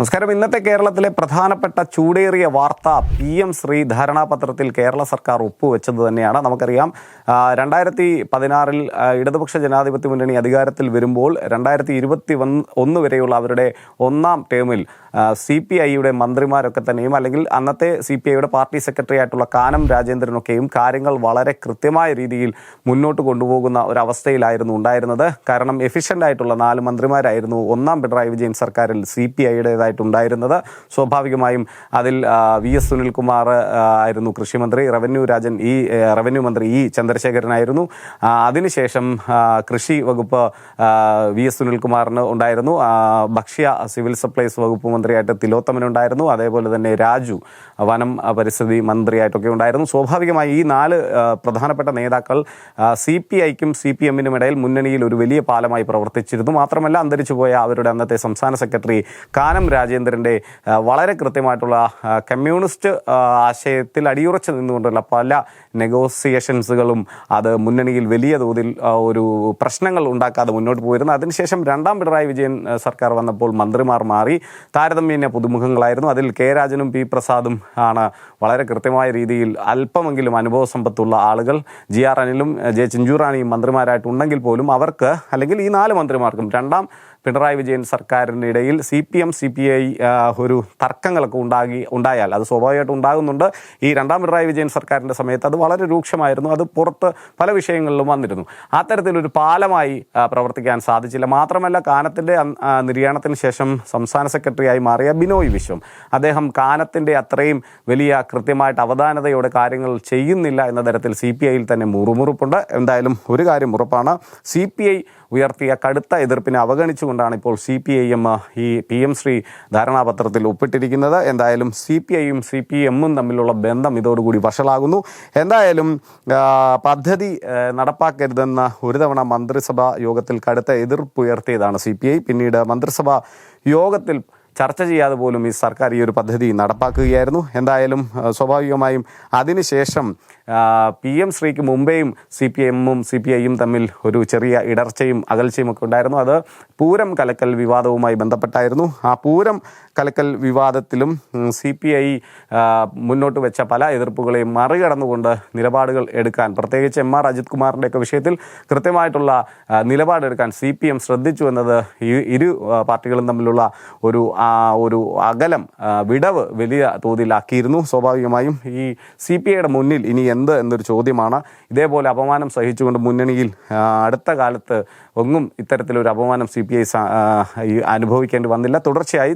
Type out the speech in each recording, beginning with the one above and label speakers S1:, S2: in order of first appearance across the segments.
S1: നമസ്കാരം. ഇന്നത്തെ കേരളത്തിലെ പ്രധാനപ്പെട്ട ചൂടേറിയ വാർത്ത പി എം ശ്രീ ധാരണാപത്രത്തിൽ കേരള സർക്കാർ ഒപ്പുവെച്ചത് തന്നെയാണ്. നമുക്കറിയാം രണ്ടായിരത്തി പതിനാറിൽ ഇടതുപക്ഷ ജനാധിപത്യ മുന്നണി അധികാരത്തിൽ വരുമ്പോൾ രണ്ടായിരത്തി ഇരുപത്തി ഒന്ന് വരെയുള്ള അവരുടെ ഒന്നാം ടേമിൽ സി പി ഐയുടെ മന്ത്രിമാരൊക്കെ തന്നെയും അല്ലെങ്കിൽ അന്നത്തെ സി പി ഐയുടെ പാർട്ടി സെക്രട്ടറി ആയിട്ടുള്ള കാനം രാജേന്ദ്രനൊക്കെയും കാര്യങ്ങൾ വളരെ കൃത്യമായ രീതിയിൽ മുന്നോട്ട് കൊണ്ടുപോകുന്ന ഒരവസ്ഥയിലായിരുന്നു ഉണ്ടായിരുന്നത്. കാരണം എഫിഷ്യന്റ് ആയിട്ടുള്ള നാല് മന്ത്രിമാരായിരുന്നു. ഒന്നാം പിണറായി വിജയൻ സർക്കാരിൽ സി പി ഐയുടേതായിട്ടുണ്ടായിരുന്നത് സ്വാഭാവികമായും അതിൽ വി എസ് സുനിൽകുമാർ ആയിരുന്നു കൃഷിമന്ത്രി. റവന്യൂ രാജൻ ഈ റവന്യൂ മന്ത്രി ഇ ചന്ദ്രശേഖരനായിരുന്നു. അതിനുശേഷം കൃഷി വകുപ്പ് വി എസ് സുനിൽകുമാറിന് ഉണ്ടായിരുന്നു. ഭക്ഷ്യ സിവിൽ സപ്ലൈസ് വകുപ്പ് മന്ത്രിയായിട്ട് തിലോത്തമൻ ഉണ്ടായിരുന്നു. അതേപോലെ തന്നെ രാജു വനം പരിസ്ഥിതി മന്ത്രിയായിട്ടൊക്കെ ഉണ്ടായിരുന്നു. സ്വാഭാവികമായി ഈ നാല് പ്രധാനപ്പെട്ട നേതാക്കൾ സി പി ഐക്കും സി പി എമ്മിനും ഇടയിൽ മുന്നണിയിൽ ഒരു വലിയ പാലമായി പ്രവർത്തിച്ചിരുന്നു. മാത്രമല്ല അന്തരിച്ചുപോയ അവരുടെ അന്നത്തെ സംസ്ഥാന സെക്രട്ടറി കാനം രാജേന്ദ്രന്റെ വളരെ കൃത്യമായിട്ടുള്ള കമ്മ്യൂണിസ്റ്റ് ആശയത്തിൽ അടിയുറച്ച് നിന്നുകൊണ്ടുള്ള പല നെഗോസിയേഷൻസുകളും അത് മുന്നണിയിൽ വലിയ തോതിൽ ഒരു പ്രശ്നങ്ങൾ ഉണ്ടാക്കാതെ മുന്നോട്ട് പോയിരുന്നു. അതിനുശേഷം രണ്ടാം പിണറായി വിജയൻ സർക്കാർ വന്നപ്പോൾ മന്ത്രിമാർ മാറി. താരതമ്യേന പുതുമുഖങ്ങളായിരുന്നു. അതിൽ കെ രാജനും പി പ്രസാദും ആണ് വളരെ കൃത്യമായ രീതിയിൽ അല്പമെങ്കിലും അനുഭവ സമ്പത്തുള്ള ആളുകൾ. ജി ആർ അനിലും ജെ ചിഞ്ചുറാണിയും മന്ത്രിമാരായിട്ടുണ്ടെങ്കിൽ പോലും അവർക്ക് അല്ലെങ്കിൽ ഈ നാല് മന്ത്രിമാർക്കും രണ്ടാം Pinarayi Vijayan സർക്കാരിനിടയിൽ C P M C P I ഒരു തർക്കങ്ങളൊക്കെ ഉണ്ടാകി ഉണ്ടായാൽ അത് സ്വാഭാവികമായിട്ടും ഉണ്ടാകുന്നുണ്ട്. ഈ രണ്ടാം പിണറായി വിജയൻ സർക്കാരിന്റെ സമയത്ത് അത് വളരെ രൂക്ഷമായിരുന്നു. അത് പുറത്ത് പല വിഷയങ്ങളിലും വന്നിരുന്നു. അത്തരത്തിലൊരു പാലമായി പ്രവർത്തിക്കാൻ സാധിച്ചില്ല. മാത്രമല്ല കാനത്തിന്റെ നിര്യാണത്തിന് ശേഷം സംസ്ഥാന സെക്രട്ടറിയായി മാറിയ ബിനോയ് വിശ്വം. അദ്ദേഹം കാനത്തിന്റെ അത്രയും വലിയ കൃത്യമായിട്ട് അവധാനതയോടെ കാര്യങ്ങൾ ചെയ്യുന്നില്ല എന്ന തരത്തിൽ സി പി ഐയിൽ തന്നെ മുറുമുറുപ്പുണ്ട്. എന്തായാലും ഒരു കാര്യം ഉറപ്പാണ്. സി പി ഐ ഉയർത്തിയ കടുത്ത എതിർപ്പിനെ അവഗണിച്ചുകൊണ്ടാണ് ഇപ്പോൾ സി പി ഐ എം ഈ പി എം ശ്രീ ധാരണാപത്രത്തിൽ ഒപ്പിട്ടിരിക്കുന്നത്. എന്തായാലും സി പി ഐയും സി പി എമ്മും തമ്മിലുള്ള ബന്ധം ഇതോടുകൂടി വഷളാകുന്നു. എന്തായാലും പദ്ധതി നടപ്പാക്കരുതെന്ന ഒരു തവണ മന്ത്രിസഭാ യോഗത്തിൽ കടുത്ത എതിർപ്പുയർത്തിയതാണ് സി പി ഐ. പിന്നീട് മന്ത്രിസഭാ യോഗത്തിൽ ചർച്ച ചെയ്യാതെ പോലും ഈ സർക്കാർ ഈ ഒരു പദ്ധതി നടപ്പാക്കുകയായിരുന്നു. എന്തായാലും സ്വാഭാവികമായും അതിനുശേഷം പി എം ശ്രീക്ക് മുമ്പേയും സി പി എമ്മും സി പി ഐയും തമ്മിൽ ഒരു ചെറിയ ഇടർച്ചയും അകൽച്ചയും ഒക്കെ ഉണ്ടായിരുന്നു. അത് പൂരം കലക്കൽ വിവാദവുമായി ബന്ധപ്പെട്ടായിരുന്നു. ആ പൂരം കലക്കൽ വിവാദത്തിലും സി പി ഐ മുന്നോട്ട് വെച്ച പല എതിർപ്പുകളെയും മറികടന്നുകൊണ്ട് നിലപാടുകൾ എടുക്കാൻ പ്രത്യേകിച്ച് എം ആർ അജിത് കുമാറിന്റെയൊക്കെ വിഷയത്തിൽ കൃത്യമായിട്ടുള്ള നിലപാടെടുക്കാൻ സി പി എം ശ്രദ്ധിച്ചു എന്നത് ഈ ഇരു പാർട്ടികളും തമ്മിലുള്ള ഒരു ആ, ഒരു അകലം വിടവ് വലിയ തോതിലാക്കിയിരുന്നു. സ്വാഭാവികമായും ഈ സി പി ഐയുടെ മുന്നിൽ ഇനി എന്ത് എന്നൊരു ചോദ്യമാണ്. ഇതേപോലെ അപമാനം സഹിച്ചുകൊണ്ട് മുന്നണിയിൽ അടുത്ത കാലത്ത് ഒന്നും ഇത്തരത്തിലൊരു അപമാനം സി പി ഐ അനുഭവിക്കേണ്ടി വന്നില്ല. തുടർച്ചയായി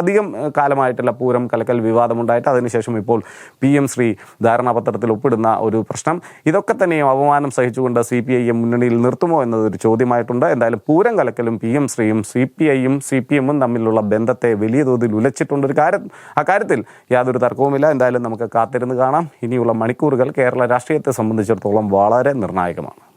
S1: അധികം കാലമായിട്ടുള്ള പൂരം കലക്കൽ വിവാദമുണ്ടായിട്ട് അതിനുശേഷം ഇപ്പോൾ പി എം ശ്രീ ധാരണാപത്രത്തിൽ ഒപ്പിടുന്ന ഒരു പ്രശ്നം. ഇതൊക്കെ തന്നെയും അപമാനം സഹിച്ചുകൊണ്ട് സി പി ഐയെ മുന്നണിയിൽ നിർത്തുമോ എന്നതൊരു ചോദ്യമായിട്ടുണ്ട്. എന്തായാലും പൂരം കലക്കലും പി എം ശ്രീയും സി പി ഐയും സി പി എമ്മും തമ്മിലുള്ള ബന്ധത്തെ വലിയ തോതിൽ ഉലച്ചിട്ടുണ്ട്. ഒരു കാര്യം അക്കാര്യത്തിൽ യാതൊരു തർക്കവുമില്ല. എന്തായാലും നമുക്ക് കാത്തിരുന്ന് കാണാം. ഇനിയുള്ള മണിക്കൂറുകൾ കേരള രാഷ്ട്രീയത്തെ സംബന്ധിച്ചിടത്തോളം വളരെ നിർണായകമാണ്.